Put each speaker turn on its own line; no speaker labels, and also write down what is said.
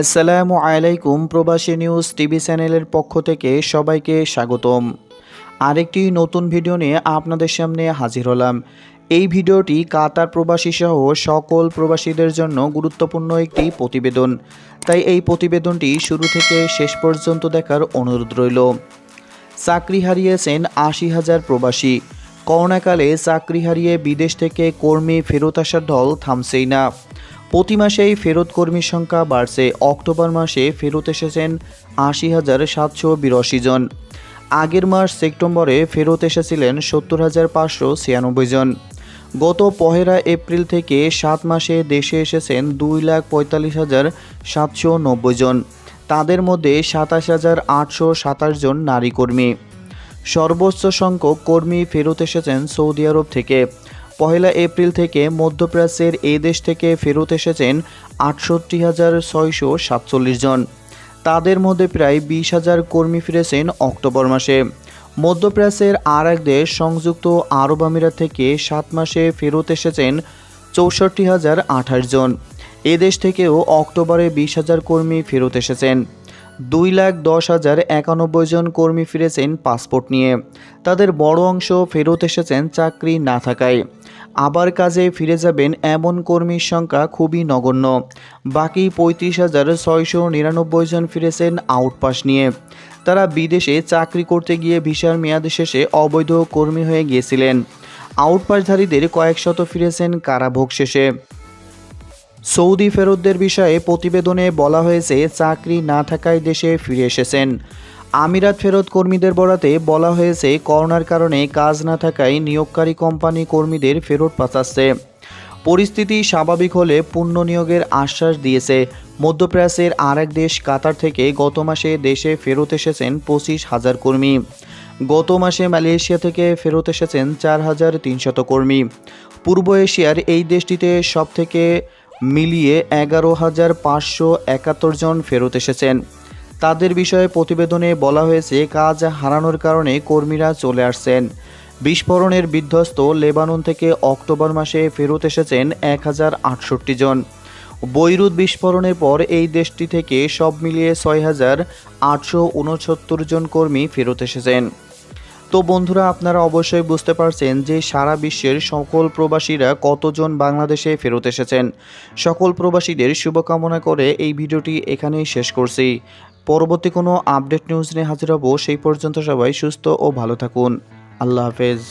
আসসালামু আলাইকুম প্রবাসী নিউজ টিভি চ্যানেলের পক্ষ থেকে সবাইকে স্বাগতম। আরেকটি নতুন ভিডিও নিয়ে আপনাদের সামনে হাজির হলাম। এই ভিডিওটি কাতার প্রবাসী সহ সকল প্রবাসীদের জন্য গুরুত্বপূর্ণ একটি প্রতিবেদন। তাই এই প্রতিবেদনটি শুরু থেকে শেষ পর্যন্ত দেখার অনুরোধ রইল। চাকরি হারিয়েছেন আশি হাজার প্রবাসী। করোনাকালে চাকরি হারিয়ে বিদেশ থেকে কর্মী ফেরত আসার ঢল থামছেই না। প্রতি মাসেই ফেরত কর্মীর সংখ্যা বাড়ছে। অক্টোবর মাসে ফেরত এসেছেন আশি হাজার সাতশো বিরাশি জন। আগের মাস সেপ্টেম্বরে ফেরত এসেছিলেন সত্তর হাজার পাঁচশো ছিয়ানব্বই জন। গত পহেলা এপ্রিল থেকে সাত মাসে দেশে এসেছেন দুই লাখ পঁয়তাল্লিশ হাজার সাতশো নব্বই জন। তাদের মধ্যে সাতাশ হাজার আটশো সাতাশ জন নারী কর্মী। সর্বোচ্চ সংখ্যক কর্মী ফেরত এসেছেন সৌদি আরব থেকে। পহেলা এপ্রিল থেকে মধ্যপ্রাচ্যের এই দেশ থেকে ফেরত এসেছেন আটষট্টি হাজার ছয়শো জন। তাদের মধ্যে প্রায় বিশ হাজার কর্মী ফিরেছেন অক্টোবর মাসে। মধ্যপ্রাচ্যের আর এক দেশ সংযুক্ত আরব আমিরাত থেকে সাত মাসে ফেরত এসেছেন চৌষট্টি হাজার আঠাশ জন। এ দেশ থেকেও অক্টোবরে বিশ হাজার কর্মী ফেরত এসেছেন। দুই লাখ দশ হাজার একানব্বই জন কর্মী ফিরেছেন পাসপোর্ট নিয়ে। তাদের বড় অংশ ফেরত এসেছেন চাকরি না থাকায়। আবার কাজে ফিরে যাবেন এমন কর্মীর সংখ্যা খুবই নগণ্য। বাকি পঁয়ত্রিশ হাজার ছয়শো নিরানব্বই জন ফিরেছেন আউটপাস নিয়ে। তারা বিদেশে চাকরি করতে গিয়ে ভিসার মেয়াদ শেষে অবৈধ কর্মী হয়ে গিয়েছিলেন। আউটপাসধারীদের কয়েক শত ফিরেছেন কারাভোগ শেষে। সৌদি ফেরতদের বিষয়ে প্রতিবেদনে বলা হয়েছে, চাকরি না থাকায় দেশে ফিরে এসেছেন। আমিরাত ফেরত কর্মীদের বরাতে বলা হয়েছে, করোনার কারণে কাজ না থাকায় নিয়োগকারী কোম্পানি কর্মীদের ফেরত পাঠাচ্ছে। পরিস্থিতি স্বাভাবিক হলে পূর্ণ নিয়োগের আশ্বাস দিয়েছে। মধ্যপ্রাচ্যের আর এক দেশ কাতার থেকে গত মাসে দেশে ফেরত এসেছেন পঁচিশ হাজার কর্মী। গত মাসে মালয়েশিয়া থেকে ফেরত এসেছেন চার হাজার তিনশত কর্মী। পূর্ব এশিয়ার এই দেশটিতে সবথেকে মিলিয়ে এগারো হাজার পাঁচশো একাত্তর জন ফেরত এসেছেন। তাদের বিষয়ে প্রতিবেদনে বলা হয়েছে, কাজ হারানোর কারণে কর্মীরা চলে আসছেন। বিস্ফোরণের বিধ্বস্ত লেবানন থেকে অক্টোবর মাসে ফেরত এসেছেন এক হাজার আটষট্টি জন। বৈরুত বিস্ফোরণের পর এই দেশটি থেকে সব মিলিয়ে ছয় হাজার আটশো উনসত্তর জন কর্মী ফেরত এসেছেন। তো বন্ধুরা, আপনারা অবশ্যই বুঝতে পারছেন যে সারা বিশ্বের সকল প্রবাসীরা কতজন বাংলাদেশে ফেরত এসেছেন। সকল প্রবাসীদের শুভকামনা করে এই ভিডিওটি এখানেই শেষ করছি। পরবর্তী কোনো আপডেট নিউজ নিয়ে হাজির হব, সেই পর্যন্ত সবাই সুস্থ ও ভালো থাকুন। আল্লাহ হাফেজ।